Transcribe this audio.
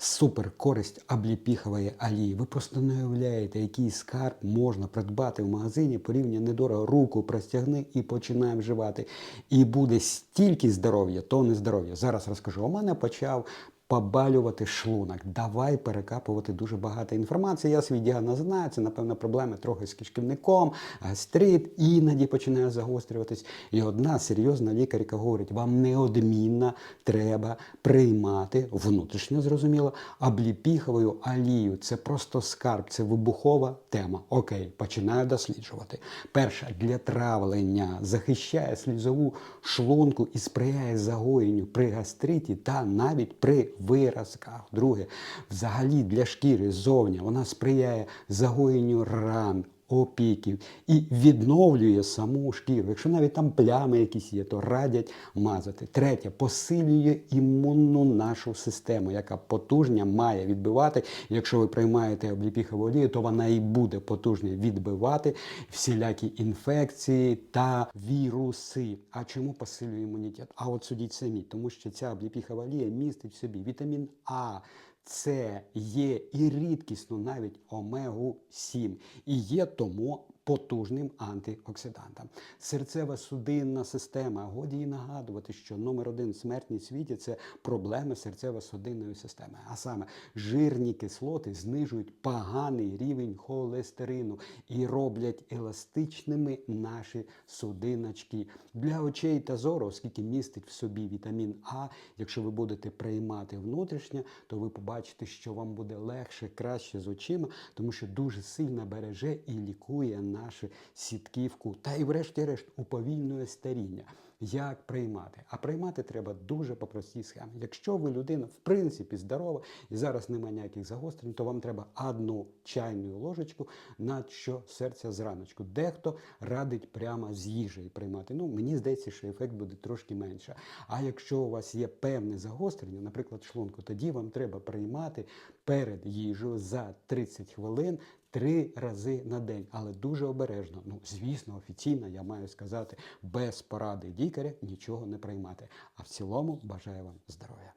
Супер користь обліпіхової олії. Ви просто не уявляєте, який скарб можна придбати в магазині порівняно недорого. Руку простягни і починай вживати. І буде стільки здоров'я, то не здоров'я. Зараз розкажу. У мене почав побалювати шлунок. Давай перекапувати дуже багато інформації. Я свій діагноз знаю. Це, напевно, проблеми трохи з кишківником, гастрит, іноді починає загострюватись. І одна серйозна лікарка говорить: вам неодмінно треба приймати внутрішньо зрозуміло обліпіховою олію. Це просто скарб, це вибухова тема. Окей, починаю досліджувати. Перше, для травлення захищає слізову шлунку і сприяє загоєнню при гастриті та навіть при виразках. Друге, взагалі для шкіри зовні вона сприяє загоєнню ран. Опіків і відновлює саму шкіру. Якщо навіть там плями якісь є, то радять мазати. Третє, посилює імунну нашу систему, яка потужня має відбивати. Якщо ви приймаєте обліпіхову олію, то вона і буде потужня відбивати всілякі інфекції та віруси. А чому посилює імунітет? А от судіть самі, тому що ця обліпіхова олія містить в собі вітамін А. Це є і рідкісно навіть омегу 7 і є тому потужним антиоксидантом. Серцева судинна система. Годі і нагадувати, що номер один смертність в світі це проблеми серцево-судинної системи. А саме жирні кислоти знижують поганий рівень холестерину і роблять еластичними наші судиночки. Для очей та зору, оскільки містить в собі вітамін А, якщо ви будете приймати внутрішнє, то ви побачите, що вам буде легше, краще з очима, тому що дуже сильно береже і лікує нашу сітківку. Та й, врешті-решт, уповільнює старіння. Як приймати? А приймати треба дуже по простій схемі. Якщо ви людина в принципі здорова і зараз немає ніяких загострень, то вам треба одну чайну ложечку на що серця зраночку. Дехто радить прямо з їжею приймати. Ну мені здається, що ефект буде трошки менше. А якщо у вас є певне загострення, наприклад, шлунку, тоді вам треба приймати перед їжею за 30 хвилин. Три рази на день, але дуже обережно. Ну, звісно, офіційно я маю сказати, без поради лікаря нічого не приймати. А в цілому бажаю вам здоров'я.